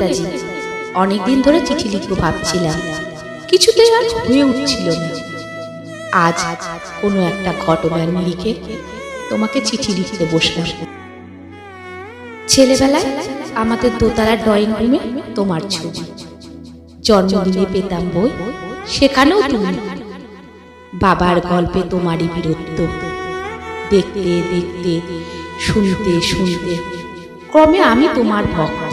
নেতাজি অনেকদিন ধরে চিঠি লিখব ভাবছিলাম, কিছুতেই আর হয়ে উঠছিল না। আজ কোনো একটা ঘটনার নিরিখে তোমাকে চিঠি লিখতে বসলাম। ছেলেবেলায় আমাদের দোতলার ড্রয়িং রুমে তোমার ছবি। জন্মদিনে পেতাম বই, সেখানেও তুমি। বাবার গল্পে তোমারই বীরত্ব। দেখতে দেখতে, শুনতে শুনতে, ক্রমে আমি তোমার ভক্ত।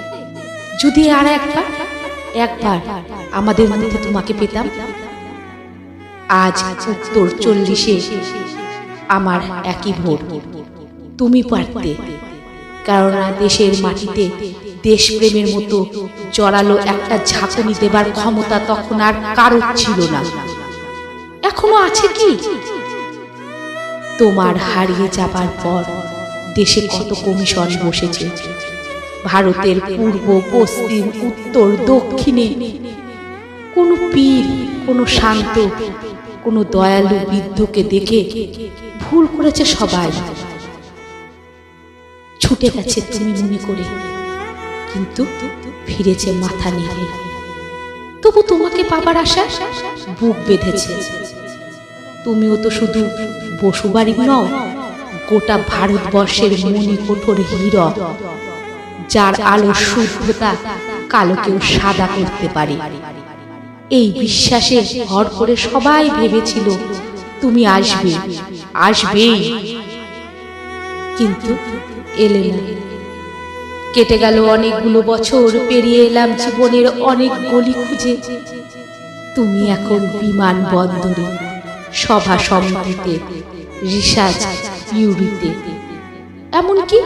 যদি আর একবার একবার আমাদের মধ্যে তোমাকে পেতাম, আজ উত্তর চল্লিশে আমার একই ভোট। তুমি পারতে কারণ দেশের মাটিতে দেশপ্রেমের মতো জড়ালো একটা ঝাঁকুনি দেবার ক্ষমতা তখন আর কারোর ছিল না। এখনও আছে কি? তোমার হারিয়ে যাবার পর দেশে কত কমিশন বসেছে। ভারতের পূর্ব, পশ্চিম, উত্তর, দক্ষিণে কোনো পীর, কোনো শান্ত, কোনো দয়ালু বৃদ্ধকে দেখে ভুল করেছে সবাই। ছুটে গেছে তুমি মনে করে, কিন্তু ফিরেছে মাথা নেড়ে। তবু তোমাকে পাবার আশা বুক বেঁধেছে। তুমিও তো শুধু বসুবাড়ি নও, গোটা ভারতবর্ষের মনি কঠোর হীরক। যার আলো শুদ্ধতা কালোকেও সাদা করতে পারে। এই বিশ্বাসে ভর করে সবাই ভেবেছিল তুমি আসবে আসবেই। কিন্তু এলে না। কেটে গেল অনেকগুলো বছর পেরিয়ে এলাম জীবনের অনেক গলি খুঁজে। তুমি এখন বিমান বন্দরে সভা সমিতিতে রিসার্চ ইউরিতে। এমনকি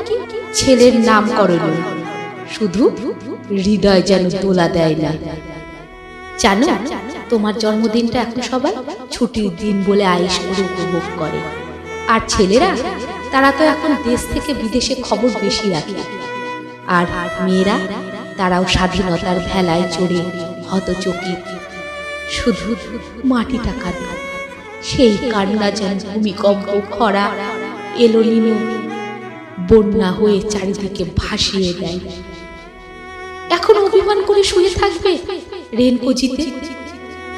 ছেলের নামকরণ শুধু হৃদয় যেন তোলা দেয় না। জানো, তোমার জন্মদিনটা এখন সবাই ছুটির দিন বলে আয়েস করে উপভোগ করে। আর ছেলেরা, তারা তো এখন দেশ থেকে বিদেশে খবর বেশি রাখে। আর মেয়েরা, তারাও স্বাধীনতার ভেলায় চড়ে হত হতচকিত শুধু মাটিটা কাঁদে। সেই কান্না যেন ভূমিকম্প, খরা এলো বন্যা হয়ে চারিদিকে ভাসিয়ে দেয়। এখন অভিমান করে শুয়ে থাকবে? রেনকোজিতে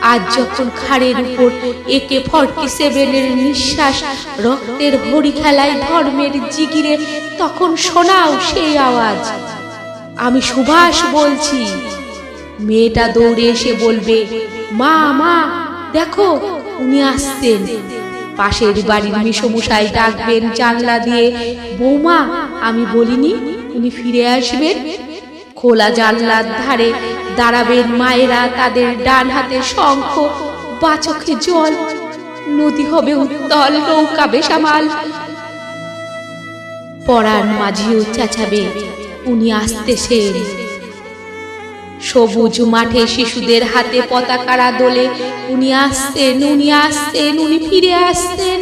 আজ যখন খাড়ের উপর একে ফর্টি সেভেনের নিঃশ্বাস, রক্তের হরি খেলায় ধর্মের জিগিরে, তখন শোনাও সেই আওয়াজ। আমি সুভাষ বলছি, মেয়েটা দৌড়ে এসে বলবে, মা মা, দেখো, উনি আসছেন। পাশের বাড়ির মেসমশাই ডাকবেন জানলা দিয়ে, বৌমা, আমি বলিনি উনি ফিরে আসবেন? খোলা জানলার ধারে দাঁড়াবেন মায়েরা তাদের ডান হাতে শঙ্খ, বা চোখে জল। নদী হবে উত্তল, নৌকা বেসামাল। পরাণ মাঝিও চেঁচাবে, উনি আসতেছেন সবুজ মাঠে শিশুদের হাতে পতাকারা দোলে উনি আসতেন উনি আসতেন, উনি ফিরে আসতেন।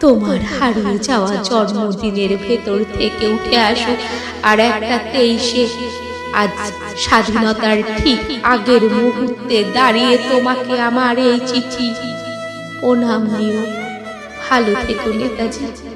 তোমার হারিয়ে যাওয়া জন্মদিনের ভেতর থেকে উঠে আসো। আর একটা তেইশে আজ স্বাধীনতার ঠিক আগের মুহূর্তে দাঁড়িয়ে তোমাকে আমার এই চিঠি। প্রণাম নিও ভালো থেকো নেতাজি।